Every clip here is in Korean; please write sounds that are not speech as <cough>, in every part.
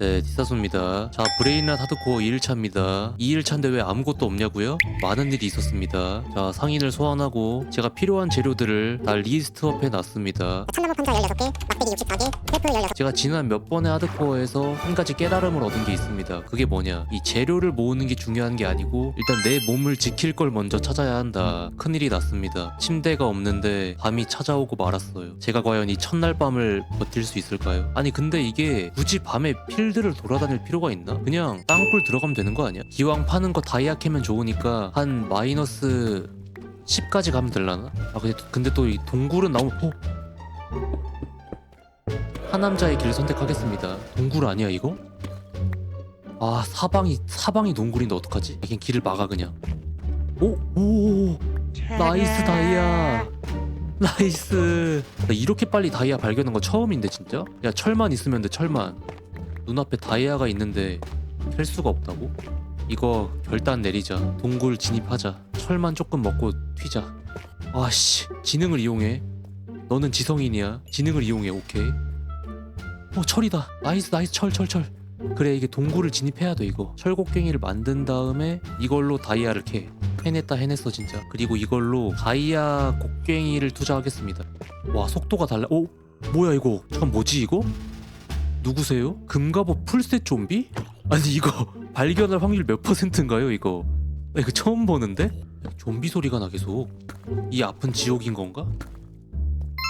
네, 디사소입니다. 자, 브레인랏 하드코어 2일차입니다. 2일차인데 왜 아무것도 없냐고요? 많은 일이 있었습니다. 자, 상인을 소환하고 제가 필요한 재료들을 다 리스트업해 놨습니다. 참나무 판자 16개, 막대기 64개, 테이프 16개, 제가 지난 몇 번의 하드코어에서 한 가지 깨달음을 얻은 게 있습니다. 그게 뭐냐? 이 재료를 모으는 게 중요한 게 아니고 일단 내 몸을 지킬 걸 먼저 찾아야 한다. 큰일이 났습니다. 침대가 없는데 밤이 찾아오고 말았어요. 제가 과연 이 첫날 밤을 버틸 수 있을까요? 아니 근데 이게 굳이 밤에 필 드를 돌아다닐 필요가 있나? 그냥 땅굴 들어가면 되는 거 아니야? 기왕 파는 거 다이아 캐면 좋으니까 한 마이너스 10까지 가면 될라나? 아 근데, 근데 또 이 동굴은 너무 어? 하남자의 길 선택하겠습니다. 동굴 아니야 이거? 아 사방이 사방이 동굴인데 어떡하지? 그냥 길을 막아 그냥. 오 오, 오 나이스 다이아. 나이스. 나 이렇게 빨리 다이아 발견한 거 처음인데 진짜? 야 철만 있으면 돼 철만. 눈앞에 다이아가 있는데 캘 수가 없다고? 이거 결단 내리자. 동굴 진입하자. 철만 조금 먹고 튀자. 아씨 지능을 이용해. 너는 지성인이야. 지능을 이용해. 오케이. 어 철이다 나이스 나이스 철 철 철 그래 이게 동굴을 진입해야 돼 이거 철곡갱이를 만든 다음에 이걸로 다이아를 캐 해냈다 해냈어 진짜 그리고 이걸로 다이아 곡갱이를 투자하겠습니다 와 속도가 달라 오 뭐야 이거 잠깐 뭐지 이거 누구세요? 금갑옷 풀셋 좀비? 아니 이거 <laughs> 발견할 확률 몇 퍼센트인가요 이거? 나 이거 처음 보는데? 좀비 소리가 나 계속. 이 앞은 지옥인 건가?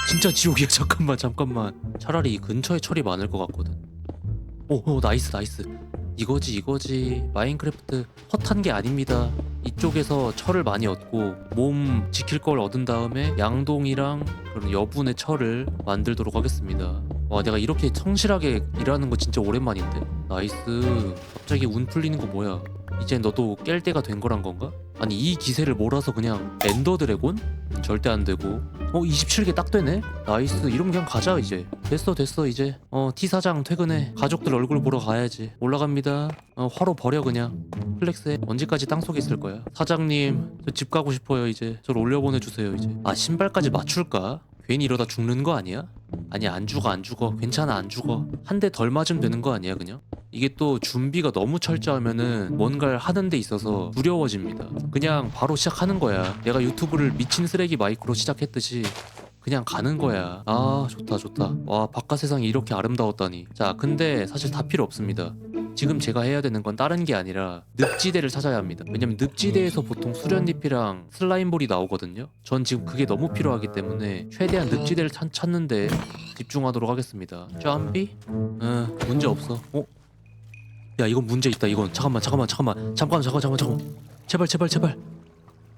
진짜 지옥이야. <laughs> 잠깐만 잠깐만. 차라리 이 근처에 철이 많을 것 같거든. 오, 오 나이스 나이스. 이거지 이거지. 마인크래프트 헛한 게 아닙니다. 이쪽에서 철을 많이 얻고 몸 지킬 걸 얻은 다음에 양동이랑 그런 여분의 철을 만들도록 하겠습니다 와 내가 이렇게 성실하게 일하는 거 진짜 오랜만인데? 나이스. 갑자기 운 풀리는 거 뭐야? 이제 너도 깰 때가 된 거란 건가? 아니 이 기세를 몰아서 그냥 엔더 드래곤? 절대 안 되고. 어 27개 딱 되네? 나이스. 이러면 그냥 가자 이제. 됐어 됐어 이제. 어 T 사장 퇴근해. 가족들 얼굴 보러 가야지. 올라갑니다. 어 화로 버려 그냥. 플렉스해 언제까지 땅속에 있을 거야? 사장님 저 집 가고 싶어요 이제. 저를 올려보내주세요 이제. 아 신발까지 맞출까? 괜히 이러다 죽는 거 아니야? 아니 안 죽어 안 죽어. 괜찮아 안 죽어. 한 대 덜 맞으면 되는 거 아니야 그냥? 이게 또 준비가 너무 철저하면은 뭔가를 하는 데 있어서 두려워집니다. 그냥 바로 시작하는 거야. 내가 유튜브를 미친 쓰레기 마이크로 시작했듯이 그냥 가는 거야. 아 좋다 좋다. 와 바깥 세상이 이렇게 아름다웠다니. 자 근데 사실 다 필요 없습니다 지금 제가 해야 되는 건 다른 게 아니라 늪지대를 찾아야 합니다. 왜냐면 늪지대에서 보통 수련잎이랑 슬라임볼이 나오거든요. 전 지금 그게 너무 필요하기 때문에 최대한 늪지대를 찾, 찾는데 집중하도록 하겠습니다. 점비? 응, 문제 없어. 어? 야, 이건 문제 있다. 이건 잠깐만, 잠깐만, 잠깐만, 잠깐, 잠깐, 잠깐, 잠깐. 제발, 제발, 제발,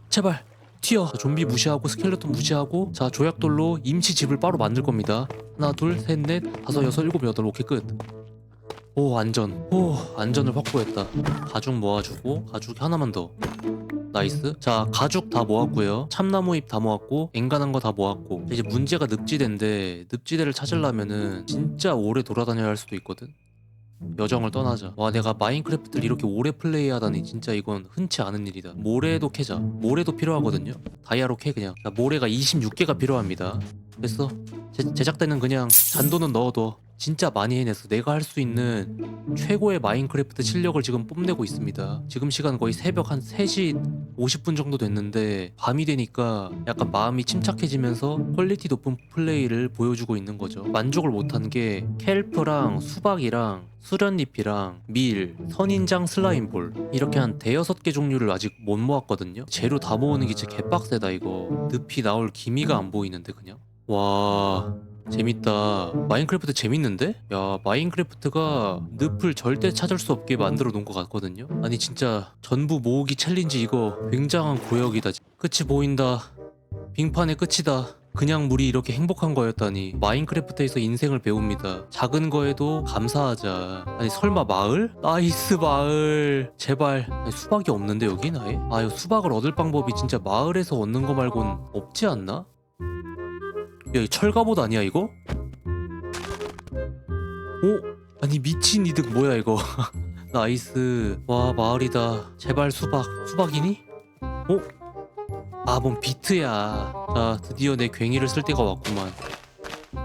제발. 튀어. 자, 좀비 무시하고 스켈레톤 무시하고 자 조약돌로 임시 집을 바로 만들 겁니다. 하나, 둘, 셋, 넷, 다섯, 여섯, 일곱, 여덟. 오케이 끝. 오 안전. 오. 안전을 확보했다. 가죽 모아주고 가죽 하나만 더. 나이스. 자 가죽 다 모았고요. 참나무 잎 다 모았고 앵간한 거 다 모았고. 이제 문제가 늪지대인데 늪지대를 찾으려면은 진짜 오래 돌아다녀야 할 수도 있거든. 여정을 떠나자. 와 내가 마인크래프트를 이렇게 오래 플레이하다니 진짜 이건 흔치 않은 일이다. 모래도 캐자. 모래도 필요하거든요. 다이아로 캐 그냥. 자, 모래가 26개가 필요합니다. 됐어. 제, 제작대는 그냥 잔돈은 넣어둬 진짜 많이 해냈어 내가 할 수 있는 최고의 마인크래프트 실력을 지금 뽐내고 있습니다. 지금 시간 거의 새벽 한 3시 50분 정도 됐는데 밤이 되니까 약간 마음이 침착해지면서 퀄리티 높은 플레이를 보여주고 있는 거죠. 만족을 못한 게 켈프랑 수박이랑 수련잎이랑 밀, 선인장 슬라임볼 이렇게 한 대여섯 개 종류를 아직 못 모았거든요. 재료 다 모으는 게 진짜 개빡세다 이거. 늪이 나올 기미가 안 보이는데 그냥. 와 재밌다. 마인크래프트 재밌는데? 야 마인크래프트가 늪을 절대 찾을 수 없게 만들어 놓은 것 같거든요. 아니 진짜 전부 모으기 챌린지 이거 굉장한 고역이다. 끝이 보인다. 빙판의 끝이다. 그냥 물이 이렇게 행복한 거였다니. 마인크래프트에서 인생을 배웁니다. 작은 거에도 감사하자. 아니 설마 마을? 나이스 마을. 제발. 아니, 수박이 없는데 여긴 아예? 아 이거 수박을 얻을 방법이 진짜 마을에서 얻는 거 말곤 없지 않나? 야, 이 철갑옷 아니야 이거? 오? 아니 미친 이득 뭐야 이거? <laughs> 나이스. 와 마을이다. 제발 수박. 수박이니? 어? 아, 뭔 비트야. 자, 드디어 내 괭이를 쓸 때가 왔구만.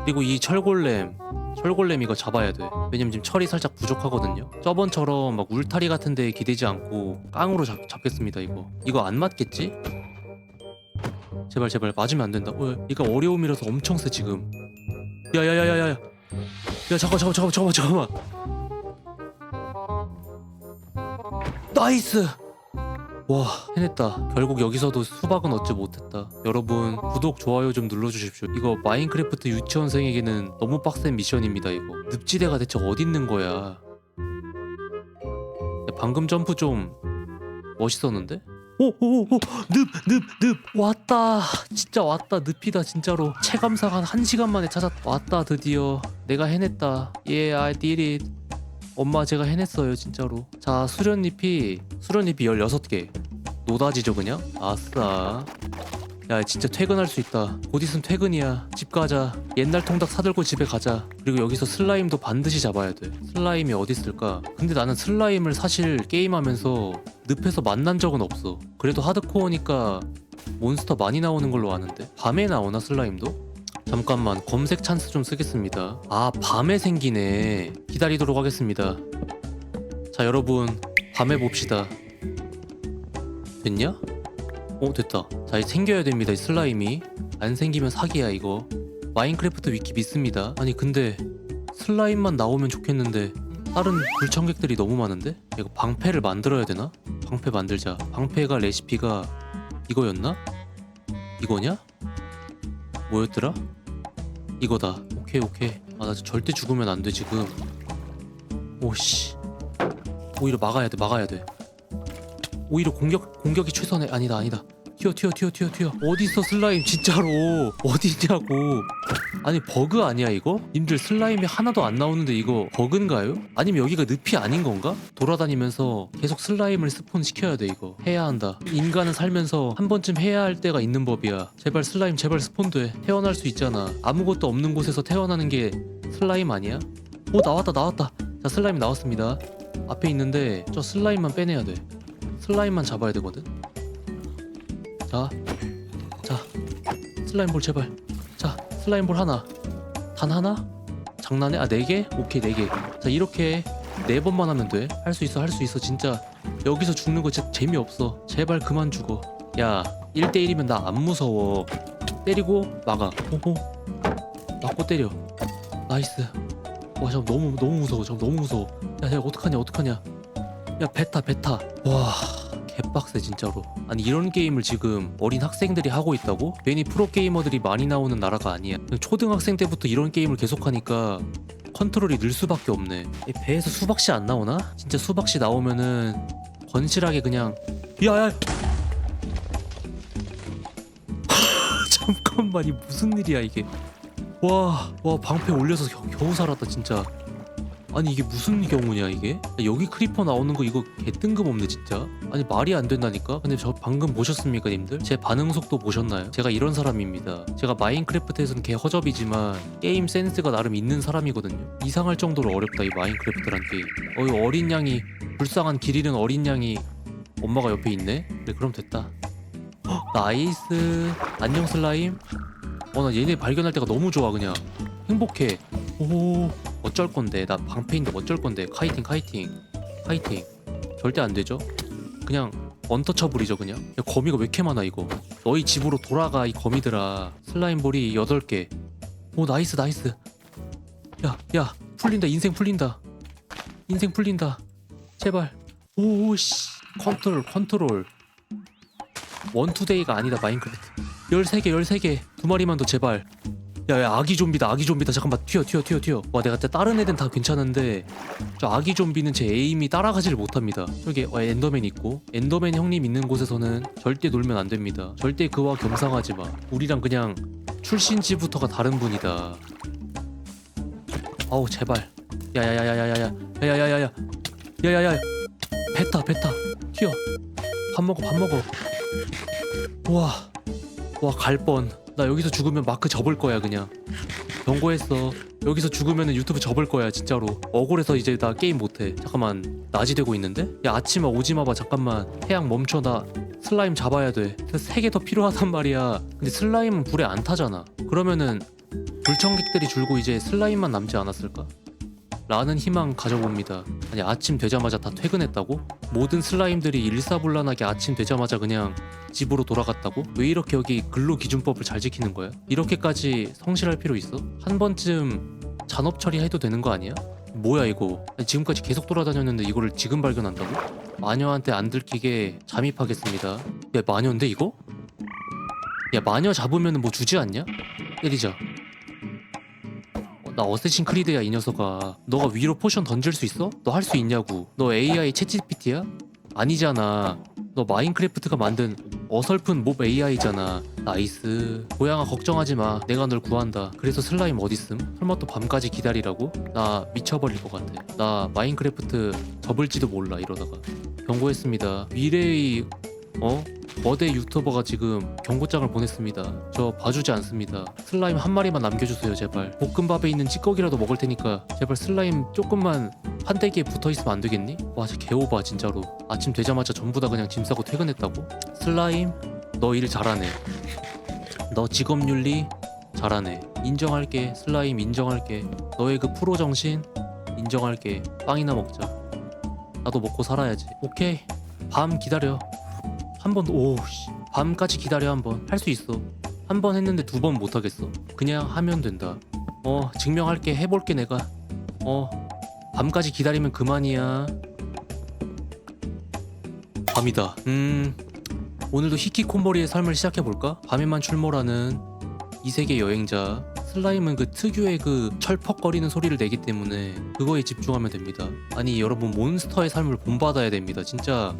그리고 이 철골렘. 철골렘 이거 잡아야 돼 왜냐면 지금 철이 살짝 부족하거든요 저번처럼 막 울타리 같은 데 기대지 않고 깡으로 잡, 잡겠습니다 이거 이거 안 맞겠지? 제발 제발 맞으면 안 된다. 어, 얘가 어려움이라서 엄청 세 지금. 야야야야야야 야 잠깐 잠깐 잠깐 잠깐만 잠깐만. 나이스! 와 해냈다. 결국 여기서도 수박은 얻지 못했다. 여러분 구독 좋아요 좀 눌러주십시오. 이거 마인크래프트 유치원생에게는 너무 빡센 미션입니다 이거. 늪지대가 대체 어디 있는 거야? 야, 방금 점프 좀 멋있었는데? 오오오 늪늪늪. 왔다. 진짜 왔다. 늪이다 진짜로. 체감상 한 1시간 만에 찾았 왔다 드디어. 내가 해냈다. yeah I did it. 엄마 제가 해냈어요 진짜로. 자 수련잎이 수련잎이 16개. 노다지죠 그냥? 아싸 야 진짜 퇴근할 수 있다. 곧 있으면 퇴근이야. 집 가자. 옛날 통닭 사들고 집에 가자. 그리고 여기서 슬라임도 반드시 잡아야 돼. 슬라임이 어디 있을까? 근데 나는 슬라임을 사실 게임하면서 늪에서 만난 적은 없어. 그래도 하드코어니까 몬스터 많이 나오는 걸로 아는데? 밤에 나오나 슬라임도? 잠깐만 검색 찬스 좀 쓰겠습니다. 아 밤에 생기네. 기다리도록 하겠습니다. 자 여러분 밤에 봅시다. 됐냐? 어 됐다 자 이제 생겨야 됩니다 이 슬라임이 안 생기면 사기야 이거 마인크래프트 위키 믿습니다 아니 근데 슬라임만 나오면 좋겠는데 다른 불청객들이 너무 많은데? 이거 방패를 만들어야 되나? 방패 만들자 방패가 레시피가 이거였나? 이거냐? 뭐였더라? 이거다 오케이 오케이 아나 절대 죽으면 안 돼 지금 오씨 오히려 막아야 돼 막아야 돼 오히려 공격 공격이 최선의 아니다 아니다. 튀어 튀어 튀어 튀어 튀어. 어디 있어 슬라임? 진짜로. <laughs> 어디 있냐고. 아니 버그 아니야 이거? 님들 슬라임이 하나도 안 나오는데 이거 버그인가요? 아니면 여기가 늪이 아닌 건가? 돌아다니면서 계속 슬라임을 스폰 시켜야 돼 이거. 해야 한다. 인간은 살면서 한 번쯤 해야 할 때가 있는 법이야. 제발 슬라임 제발 스폰돼. 태어날 수 있잖아. 아무것도 없는 곳에서 태어나는 게 슬라임 아니야? 오 나왔다 나왔다. 자 슬라임 나왔습니다. 앞에 있는데 저 슬라임만 빼내야 돼 슬라임만 잡아야 되거든. 자, 자, 슬라임 볼 제발. 자, 슬라임 볼 하나. 단 하나? 장난해? 아, 네 개? 오케이, 네 개. 자, 이렇게 네 번만 하면 돼. 할 수 있어, 할 수 있어. 진짜 여기서 죽는 거 진짜 재미없어. 제발 그만 죽어. 야, 1대1이면 나 안 무서워. 때리고 막아. 호호. 맞고 때려. 나이스. 와, 잠 너무 너무 무서워. 잠 너무 무서워. 야, 야, 어떡하냐, 어떡하냐. 야 베타 베타. 와 개빡세 진짜로. 아니 이런 게임을 지금 어린 학생들이 하고 있다고? 괜히 프로게이머들이 많이 나오는 나라가 아니야. 초등학생 때부터 이런 게임을 계속하니까 컨트롤이 늘 수밖에 없네. 이 배에서 수박씨 안 나오나? 진짜 수박씨 나오면은 건실하게 그냥 야야! <laughs> 잠깐만 이 무슨 일이야 이게? 와, 와 방패 올려서 겨, 겨우 살았다 진짜 아니 이게 무슨 경우냐 이게? 여기 크리퍼 나오는 거 이거 개 뜬금없네 진짜 아니 말이 안 된다니까? 근데 저 방금 보셨습니까 님들? 제 반응 속도 보셨나요? 제가 이런 사람입니다 제가 마인크래프트에서는 개 허접이지만 게임 센스가 나름 있는 사람이거든요 이상할 정도로 어렵다 이 마인크래프트란 게임 어이 어린 양이 불쌍한 길 잃은 어린 양이 엄마가 옆에 있네? 그래 그럼 됐다 헉, 나이스 안녕 슬라임 어나 얘네 발견할 때가 너무 좋아 그냥 행복해 오 어쩔 건데? 나 방패인데 어쩔 건데? 카이팅 카이팅 카이팅. 절대 안 되죠? 그냥 언터처블이죠 그냥? 야, 거미가 왜 이렇게 많아 이거? 너희 집으로 돌아가 이 거미들아. 슬라임볼이 8개. 오 나이스 나이스. 야야 풀린다 인생 풀린다. 인생 풀린다. 제발. 오씨. 컨트롤 컨트롤. 원투데이가 아니다 마인크래프트. 13개 13개. 두 마리만 더 제발 야야 아기 좀비다 아기 좀비다. 잠깐만 튀어 튀어 튀어 튀어. 와 내가 진짜 다른 애들은 다 괜찮은데 저 아기 좀비는 제 에임이 따라가지를 못합니다. 저기 어, 엔더맨 있고. 엔더맨 형님 있는 곳에서는 절대 놀면 안 됩니다. 절대 그와 겸상하지 마. 우리랑 그냥 출신지부터가 다른 분이다. 아우 제발. 야야야야야야야 야야야야 야 야야야 베타 베타 튀어. 밥 먹어 밥 먹어. 와와 갈뻔 나 여기서 죽으면 마크 접을 거야 그냥. 경고했어. 여기서 죽으면 유튜브 접을 거야 진짜로. 억울해서 이제 나 게임 못해. 잠깐만 낮이 되고 있는데? 야 아침아 오지마봐 잠깐만. 해양 멈춰 나 슬라임 잡아야 돼. 세개 더 필요하단 말이야. 근데 슬라임은 불에 안 타잖아. 그러면은 불청객들이 줄고 이제 슬라임만 남지 않았을까? 라는 희망 가져봅니다. 아니 아침 되자마자 다 퇴근했다고? 모든 슬라임들이 일사불란하게 아침 되자마자 그냥 집으로 돌아갔다고? 왜 이렇게 여기 근로 기준법을 잘 지키는 거야? 이렇게까지 성실할 필요 있어? 한 번쯤 잔업 처리해도 되는 거 아니야? 뭐야 이거? 아니, 지금까지 계속 돌아다녔는데 이거를 지금 발견한다고? 마녀한테 안 들키게 잠입하겠습니다. 야 마녀인데 이거? 야 마녀 잡으면 뭐 주지 않냐? 때리자. 어, 나 어쌔신 크리드야 이 녀석아. 너가 위로 포션 던질 수 있어? 너 할 수 있냐고. 너 AI 챗GPT야? 아니잖아. 너 마인크래프트가 만든 어설픈 몹 AI잖아. 나이스. 고양아 걱정하지 마. 내가 널 구한다. 그래서 슬라임 어딨음? 설마 또 밤까지 기다리라고? 나 미쳐버릴 것 같아. 나 마인크래프트 접을지도 몰라 이러다가. 경고했습니다. 미래의 어? 거대 유튜버가 지금 경고장을 보냈습니다. 저 봐주지 않습니다. 슬라임 한 마리만 남겨주세요, 제발. 볶음밥에 있는 찌꺼기라도 먹을 테니까 제발 슬라임 조금만 판때기에 붙어 있으면 안 되겠니? 와, 진짜 개오바 진짜로. 아침 되자마자 전부 다 그냥 짐 싸고 퇴근했다고? 슬라임, 너 일 잘하네. 너 직업 윤리 잘하네. 인정할게. 슬라임 인정할게. 너의 그 프로 정신 인정할게. 빵이나 먹자. 나도 먹고 살아야지. 오케이. 밤 기다려. 한 번, 오, 씨. 밤까지 기다려 한 번. 할 수 있어. 한 번 했는데 두 번 못 하겠어. 그냥 하면 된다. 어, 증명할게. 해볼게 내가. 어, 밤까지 기다리면 그만이야. 밤이다. 음, 오늘도 히키콤머리의 삶을 시작해 볼까? 밤에만 출몰하는 이 세계 여행자. 슬라임은 그 특유의 그 철퍽거리는 소리를 내기 때문에 그거에 집중하면 됩니다. 아니 여러분 몬스터의 삶을 본받아야 됩니다. 진짜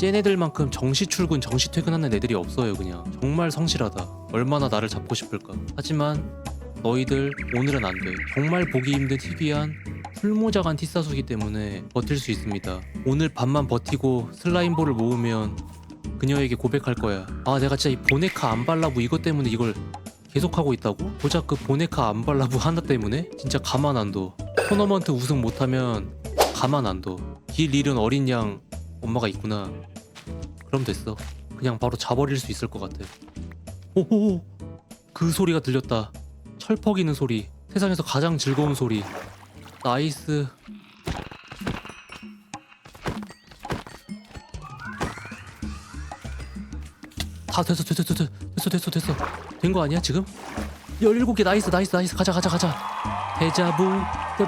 쟤네들만큼 정시 출근, 정시 퇴근하는 애들이 없어요, 그냥. 정말 성실하다. 얼마나 나를 잡고 싶을까. 하지만 너희들 오늘은 안 돼. 정말 보기 힘든 희귀한 풀모자간 티사수기 때문에 버틸 수 있습니다. 오늘 밤만 버티고 슬라임볼을 모으면 그녀에게 고백할 거야. 아, 내가 진짜 이 보네카 안 발라부 이것 때문에 이걸 계속하고 있다고? 고작 그 보네카 안 발라부 하나 때문에? 진짜 가만 안 둬. 토너먼트 우승 못하면 가만 안 둬. 길 잃은 어린 양 엄마가 있구나. 그럼 됐어. 그냥 바로 자버릴 수 있을 것 같아. 오호호! 그 소리가 들렸다. 철퍽이는 소리. 세상에서 가장 즐거운 소리. 나이스. 다 됐어 됐어 됐어 됐어 됐어 됐어 된 거 아니야 지금? 17개 나이스 나이스 나이스 가자 가자 가자 데자부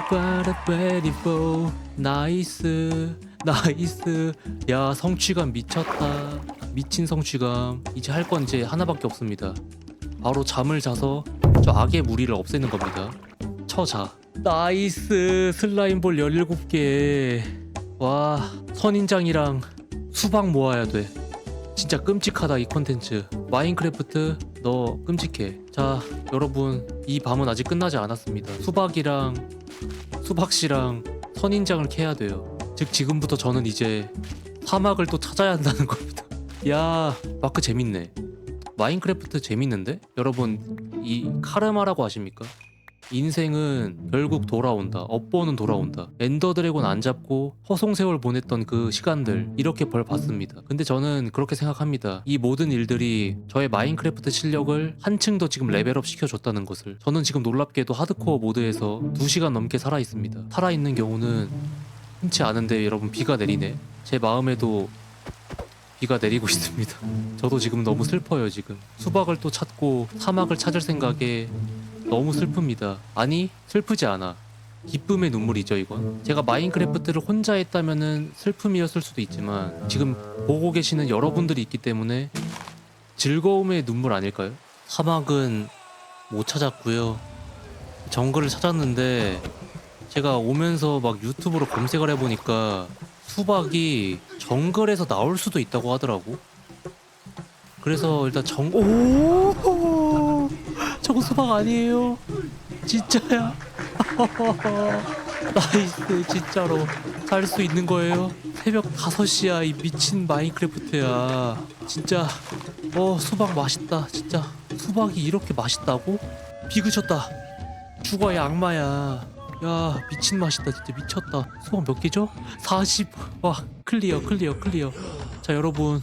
빠라빠리포 나이스 나이스 야 성취감 미쳤다. 미친 성취감. 이제 할 건 이제 하나밖에 없습니다. 바로 잠을 자서 저 악의 무리를 없애는 겁니다. 쳐자. 나이스 슬라임볼 17개. 와 선인장이랑 수박 모아야 돼. 진짜 끔찍하다 이 콘텐츠. 마인크래프트 너 끔찍해. 자 여러분 이 밤은 아직 끝나지 않았습니다. 수박이랑 수박씨랑 선인장을 캐야 돼요 즉 지금부터 저는 이제 사막을 또 찾아야 한다는 <laughs> 겁니다 야 마크 재밌네 마인크래프트 재밌는데? 여러분 이 카르마라고 아십니까? 인생은 결국 돌아온다. 업보는 돌아온다. 엔더 드래곤 안 잡고 허송세월 보냈던 그 시간들 이렇게 벌 받습니다. 근데 저는 그렇게 생각합니다. 이 모든 일들이 저의 마인크래프트 실력을 한층 더 지금 레벨업 시켜줬다는 것을. 저는 지금 놀랍게도 하드코어 모드에서 2시간 넘게 살아 있습니다. 살아 있는 경우는 흔치 않은데 여러분 비가 내리네. 제 마음에도 비가 내리고 있습니다. 저도 지금 너무 슬퍼요 지금. 수박을 또 찾고 사막을 찾을 생각에 너무 슬픕니다. 아니 슬프지 않아. 기쁨의 눈물이죠 이건. 제가 마인크래프트를 혼자 했다면은 슬픔이었을 수도 있지만 지금 보고 계시는 여러분들이 있기 때문에 즐거움의 눈물 아닐까요? 사막은 못 찾았고요. 정글을 찾았는데 제가 오면서 막 유튜브로 검색을 해보니까 수박이 정글에서 나올 수도 있다고 하더라고. 그래서 일단 정 오! 저거 수박 아니에요. 진짜야. <laughs> 나이스 진짜로 살 수 있는 거예요. 새벽 5시야 이 미친 마인크래프트야. 진짜 어 수박 맛있다. 진짜 수박이 이렇게 맛있다고? 비 그쳤다. 죽어야 악마야. 야 미친 맛이다 진짜 미쳤다. 수박 몇 개죠? 40. 와 클리어 클리어 클리어. 자 여러분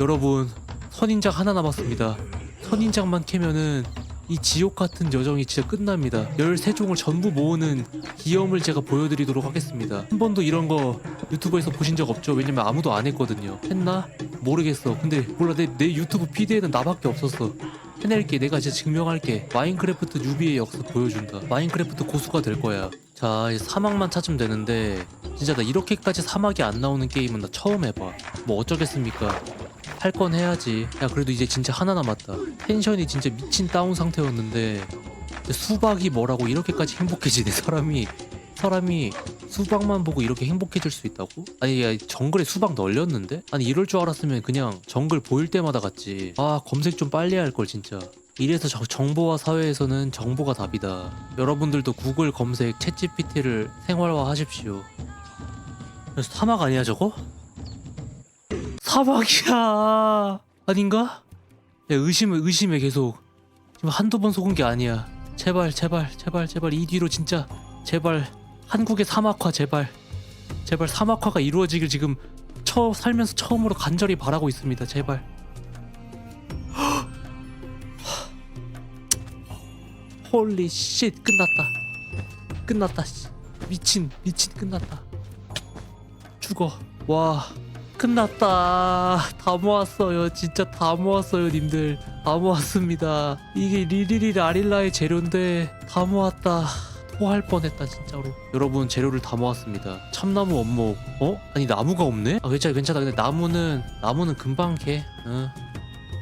여러분 선인장 하나 남았습니다. 선인장만 캐면은 이 지옥 같은 여정이 진짜 끝납니다. 13종을 전부 모으는 기염을 제가 보여드리도록 하겠습니다. 한 번도 이런 거 유튜브에서 보신 적 없죠? 왜냐면 아무도 안 했거든요. 했나? 모르겠어. 근데 몰라 내, 내 유튜브 피드에는 나밖에 없었어. 해낼게. 내가 진짜 증명할게. 마인크래프트 뉴비의 역사 보여준다. 마인크래프트 고수가 될 거야. 자, 이제 사막만 찾으면 되는데 진짜 나 이렇게까지 사막이 안 나오는 게임은 나 처음 해봐. 뭐 어쩌겠습니까? 할 건 해야지. 야 그래도 이제 진짜 하나 남았다. 텐션이 진짜 미친 다운 상태였는데 수박이 뭐라고 이렇게까지 행복해지네 사람이 사람이 수박만 보고 이렇게 행복해질 수 있다고? 아니 야 정글에 수박 널렸는데? 아니 이럴 줄 알았으면 그냥 정글 보일 때마다 갔지. 아 검색 좀 빨리 할 걸 진짜. 이래서 저- 정보화 사회에서는 정보가 답이다. 여러분들도 구글 검색 챗GPT를 생활화 하십시오. 사막 아니야 저거? 사막이야. 아닌가? 야 의심해 의심해 계속. 지금 한두 번 속은 게 아니야. 제발 제발 제발 제발. 이 뒤로 진짜 제발 한국의 사막화 제발. 제발 사막화가 이루어지길 지금 처 살면서 처음으로 간절히 바라고 있습니다 제발. 홀리 쉣 끝났다. 끝났다 씨. 미친 미친 끝났다. 죽어. 와 끝났다. 다 모았어요. 진짜 다 모았어요 님들. 다 모았습니다. 이게 리리리 아릴라의 재료인데 다 모았다 토할 뻔했다 진짜로 여러분 재료를 다 모았습니다. 참나무 원목. 어? 아니 나무가 없네? 아 괜찮아 괜찮아. 근데 나무는 나무는 금방 캐. 응.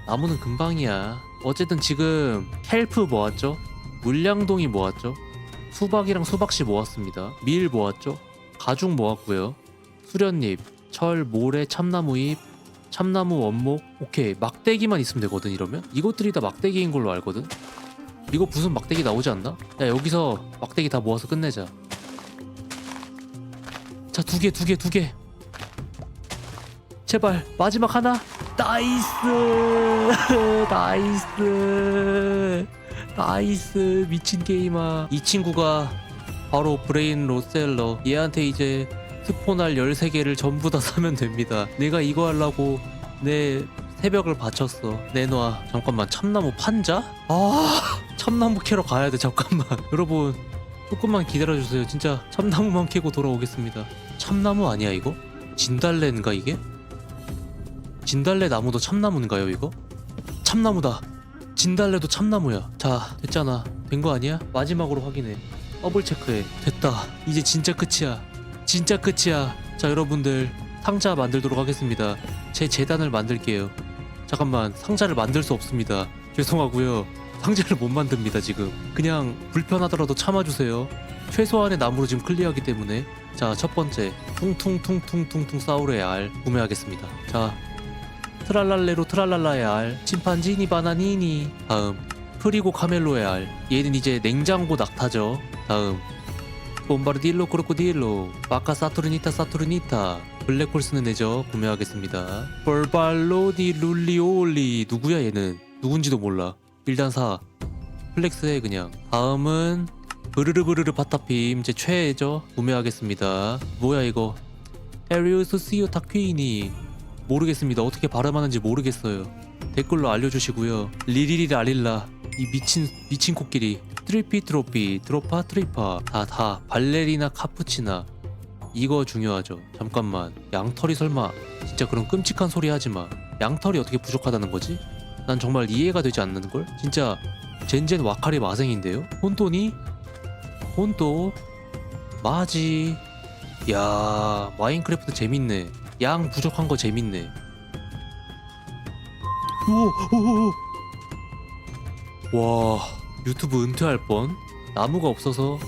나무는 금방이야. 어쨌든 지금 헬프 모았죠? 물량동이 모았죠? 수박이랑 수박씨 모았습니다. 밀 모았죠? 가죽 모았고요. 수련잎 철 모래 참나무 잎 참나무 원목. 오케이 막대기만 있으면 되거든 이러면? 이것들이 다 막대기인 걸로 알거든 이거 무슨 막대기 나오지 않나? 야 여기서 막대기 다 모아서 끝내자. 자 두 개 두 개 두개. 제발 마지막 하나. 나이스. <laughs> 나이스. 나이스 미친 게임아 이 친구가 바로 브레인 로셀러. 얘한테 이제 스폰할 13개를 전부 다 사면 됩니다. 내가 이거 하려고 내 새벽을 바쳤어. 내놔. 잠깐만 참나무 판자? 아. 참나무 캐러 가야 돼 잠깐만. <laughs> 여러분 조금만 기다려주세요. 진짜 참나무만 캐고 돌아오겠습니다. 참나무 아니야 이거? 진달래인가 이게? 진달래 나무도 참나무인가요 이거? 참나무다. 진달래도 참나무야. 자 됐잖아. 된 거 아니야? 마지막으로 확인해. 더블 체크해. 됐다. 이제 진짜 끝이야. 진짜 끝이야. 자 여러분들 상자 만들도록 하겠습니다. 제 재단을 만들게요 잠깐만 상자를 만들 수 없습니다. 죄송하고요. 상자를 못 만듭니다 지금. 그냥 불편하더라도 참아주세요. 최소한의 나무로 지금 클리어하기 때문에. 자 첫 번째. 퉁퉁퉁퉁퉁퉁 사우르의 알 구매하겠습니다. 자 트랄랄레로 트랄랄라의 알. 침판지니 바나니니. 다음. 프리고 카멜로의 알. 얘는 이제 냉장고 낙타죠. 다음. 봄바르딜로 크로코딜로. 바카 사투르니타 사투르니타 블랙홀스는 내죠 구매하겠습니다. 볼발로 디 룰리올리. 누구야 얘는? 누군지도 몰라. 일단 사. 플렉스해 그냥. 다음은 브르르브르르 파타핌. 제 최애죠. 구매하겠습니다. 뭐야 이거? 에리우스 시오 타퀴니 모르겠습니다. 어떻게 발음하는지 모르겠어요. 댓글로 알려주시고요. 리리리 알릴라. 이 미친 미친 코끼리. 트리피 트로피. 트로파 트리파. 다 다. 발레리나 카푸치나 이거 중요하죠. 잠깐만 양털이 설마 진짜 그런 끔찍한 소리 하지 마. 양털이 어떻게 부족하다는 거지? 난 정말 이해가 되지 않는 걸? 진짜 젠젠 와카리 마생인데요? 혼돈이? 혼돈 마지? 야 마인크래프트 재밌네. 양 부족한 거 재밌네. 오 오 오. 와 유튜브 은퇴할 뻔? 나무가 없어서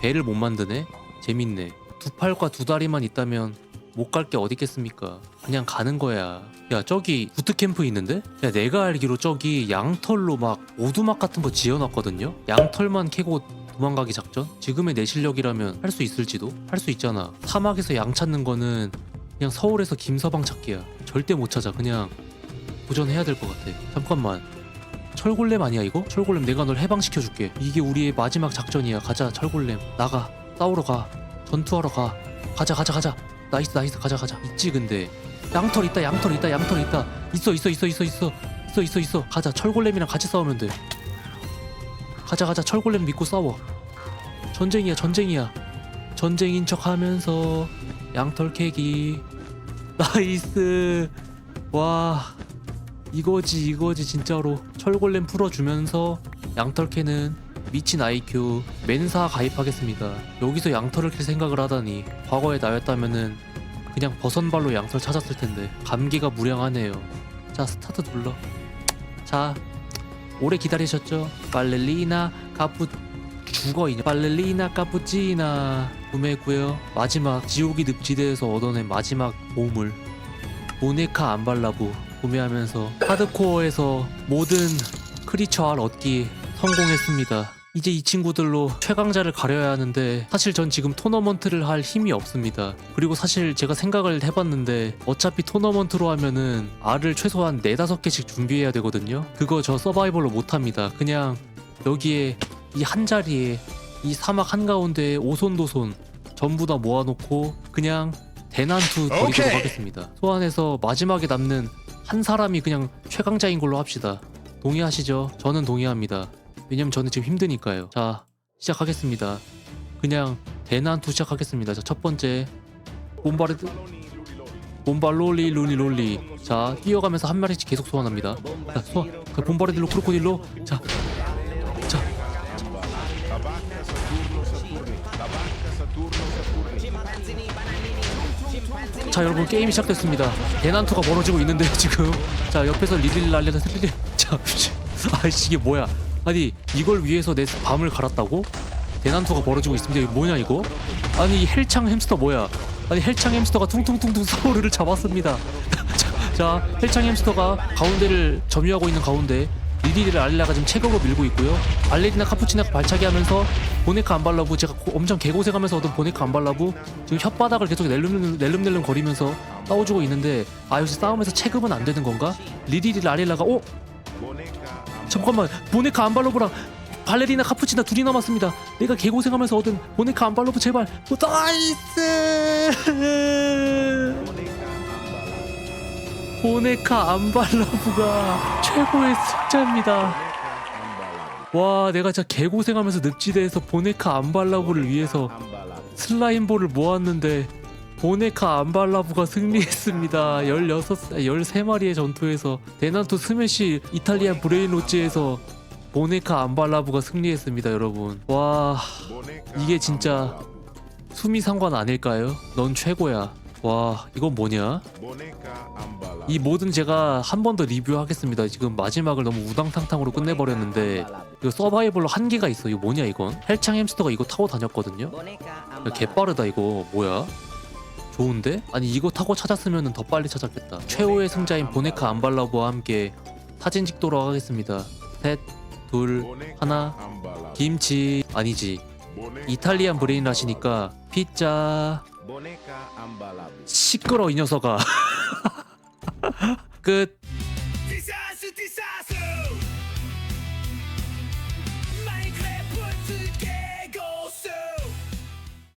배를 못 만드네? 재밌네 두 팔과 두 다리만 있다면 못 갈 게 어디 있겠습니까? 그냥 가는 거야. 야 저기 부트캠프 있는데? 야 내가 알기로 저기 양털로 막 오두막 같은 거 지어놨거든요? 양털만 캐고 도망가기 작전? 지금의 내 실력이라면 할 수 있을지도? 할 수 있잖아. 사막에서 양 찾는 거는 그냥 서울에서 김서방 찾기야. 절대 못 찾아. 그냥 도전해야 될 것 같아. 잠깐만. 철골렘 아니야 이거? 철골렘 내가 널 해방시켜줄게. 이게 우리의 마지막 작전이야. 가자 철골렘. 나가. 싸우러 가 전투하러 가. 가자 가자 가자. 나이스 나이스. 가자 가자. 있지 근데. 양털 있다 양털 있다 양털 있다. 있어 있어 있어 있어 있어. 있어 있어 있어. 가자. 철골렘이랑 같이 싸우면 돼 가자 가자. 철골렘 믿고 싸워. 전쟁이야 전쟁이야. 전쟁인 척하면서. 양털 캐기. 나이스. 와. 이거지 이거지 진짜로. 철골렘 풀어주면서 양털 캐는 미친 IQ 맨사 가입하겠습니다. 여기서 양털을 캘 생각을 하다니 과거에 나였다면은 그냥 버선발로 양털 찾았을 텐데 감기가 무량하네요. 자 스타트 눌러. 자 오래 기다리셨죠? 발레리나 카푸 죽어 이냐? 발레리나 카푸치나. 구매했고요. 마지막 지옥이 늪지대에서 얻어낸 마지막 보물. 모네카 안발라부 구매하면서 하드코어에서 모든 크리처 알 얻기 성공했습니다 이제 이 친구들로 최강자를 가려야 하는데 사실 전 지금 토너먼트를 할 힘이 없습니다. 그리고 사실 제가 생각을 해봤는데 어차피 토너먼트로 하면은 알을 최소한 4, 5개씩 준비해야 되거든요. 그거 저 서바이벌로 못합니다. 그냥 여기에 이 한 자리에 이 사막 한가운데에 오손도손 전부 다 모아놓고 그냥 대난투 벌이도록. 하겠습니다. 소환해서 마지막에 남는 한 사람이 그냥 최강자인 걸로 합시다. 동의하시죠? 저는 동의합니다 왜냐면 저는 지금 힘드니까요. 자 시작하겠습니다. 그냥 대난투 시작하겠습니다. 자 첫 번째. 봄바르드 봄발롤리 루니 롤리. 자 뛰어가면서 한 마리씩 계속 소환합니다. 자 소환 그 봄바르딜로 크로코딜로. 자 자. 자. 여러분 게임이 시작됐습니다. 대난투가 벌어지고 있는데요 지금. 자 옆에서 리딜 날려서 리딜 자 아이씨 이게 뭐야 아니 이걸 위해서 내 밤을 갈았다고? 대난투가 벌어지고 있습니다 이거 뭐냐 이거? 아니 이 헬창 햄스터 뭐야 아니 헬창 햄스터가 퉁퉁퉁퉁 서로를 잡았습니다 <laughs> 자, 자 헬창 햄스터가 가운데를 점유하고 있는 가운데 리딜을 알리라가 지금 체격으로 밀고 있고요 알레리나 카푸치나가 발차기 하면서 보네카 안발라부 제가 고- 엄청 개고생하면서 얻은 보네카 안발라부 지금 혓바닥을 계속 낼름낼름, 거리면서 싸워주고 있는데 아 역시 싸움에서 체급은 안 되는 건가? 리딜이 라릴라가 어? 잠깐만 보네카 안발로브랑 발레리나 카푸치나 둘이 남았습니다. 내가 개고생하면서 얻은 보네카 안발로브 제발. 어, 나이스! 보네카 안발로브가 최고의 승자입니다. 와 내가 진짜 개고생하면서 늪지대에서 보네카 안발라부를 위해서 슬라임볼을 모았는데 보네카 안발라부가 승리했습니다 16, 13마리의 전투에서 대난투 스매시 이탈리안 브레인 로치에서 보네카 안발라부가 승리했습니다 여러분 와 이게 진짜 수미 상관 아닐까요? 넌 최고야 와 이건 뭐냐? 이 모든 제가 한 번 더 리뷰하겠습니다. 지금 마지막을 너무 우당탕탕으로 끝내버렸는데 이거 서바이벌로 한계가 있어. 이거 뭐냐 이건? 헬창 햄스터가 이거 타고 다녔거든요. 야, 개빠르다 이거 뭐야? 좋은데? 아니 이거 타고 찾았으면 더 빨리 찾았겠다. 최후의 승자인 보네카 안발라부와 함께 사진 찍도록 하겠습니다. 셋, 둘, 하나. 김치 아니지. 이탈리안 브레인 하시니까 피자. 시끄러 이 녀석아. <laughs> 끝.